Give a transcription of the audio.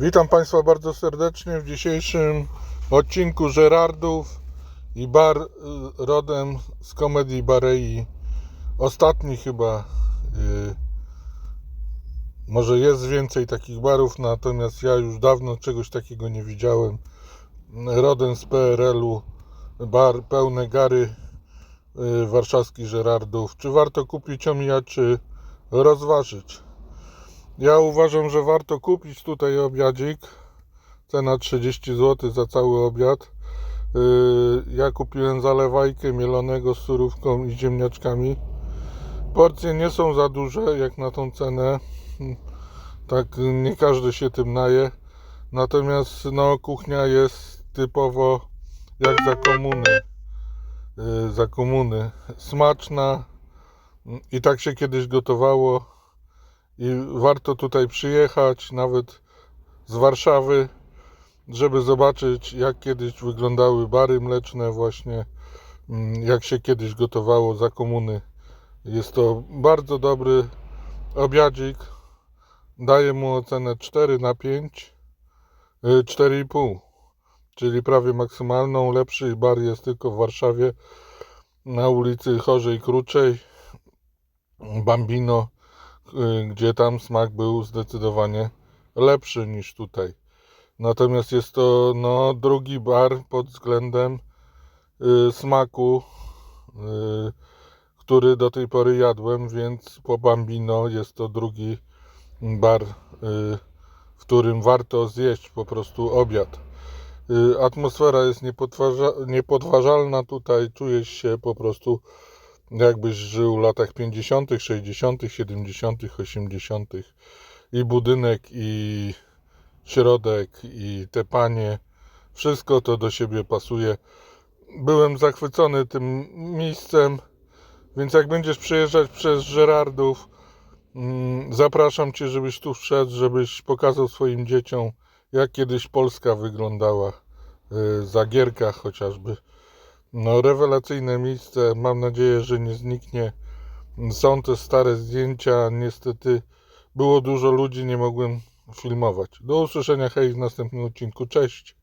Witam Państwa bardzo serdecznie w dzisiejszym odcinku Żerardów i bar y, rodem z komedii Barei. Ostatni chyba. y, Może jest więcej takich barów, natomiast ja już dawno czegoś takiego nie widziałem. Rodem z PRL-u, bar pełne gary y, warszawskich Żerardów. Czy warto kupić, omijać, czy rozważyć? Ja uważam, że warto kupić tutaj obiadzik. Cena 30 zł za cały obiad. Yy, Ja kupiłem zalewajkę mielonego z surówką i ziemniaczkami. Porcje nie są za duże jak na tą cenę. Tak nie każdy się tym naje. Natomiast no, kuchnia jest typowo jak za komuny. Yy, Za komuny. Smaczna. I tak się kiedyś gotowało i warto tutaj przyjechać, nawet z Warszawy, żeby zobaczyć, jak kiedyś wyglądały bary mleczne, właśnie mm, jak się kiedyś gotowało za komuny. Jest to bardzo dobry obiadzik. Daję mu ocenę 4 na 5, y, 4,5, czyli prawie maksymalną. Lepszy bar jest tylko w Warszawie na ulicy Chorzej Kruczej, Bambino y, gdzie tam smak był zdecydowanie lepszy niż tutaj. Natomiast jest to no, drugi bar pod względem y, smaku, y, który do tej pory jadłem, więc po Bambino jest to drugi bar, y, w którym warto zjeść po prostu obiad. Y, atmosfera jest niepodważa- niepodważalna tutaj, czujesz się po prostu jakbyś żył w latach 50., 60., 70., 80. I budynek, i środek, i te panie, wszystko to do siebie pasuje. Byłem zachwycony tym miejscem, więc jak będziesz przejeżdżać przez Żerardów, mm, zapraszam Cię, żebyś tu wszedł, żebyś pokazał swoim dzieciom, jak kiedyś Polska wyglądała y, za Gierkach chociażby. No, rewelacyjne miejsce. Mam nadzieję, że nie zniknie. Są te stare zdjęcia. Niestety było dużo ludzi, nie mogłem filmować. Do usłyszenia, hej, w następnym odcinku. Cześć.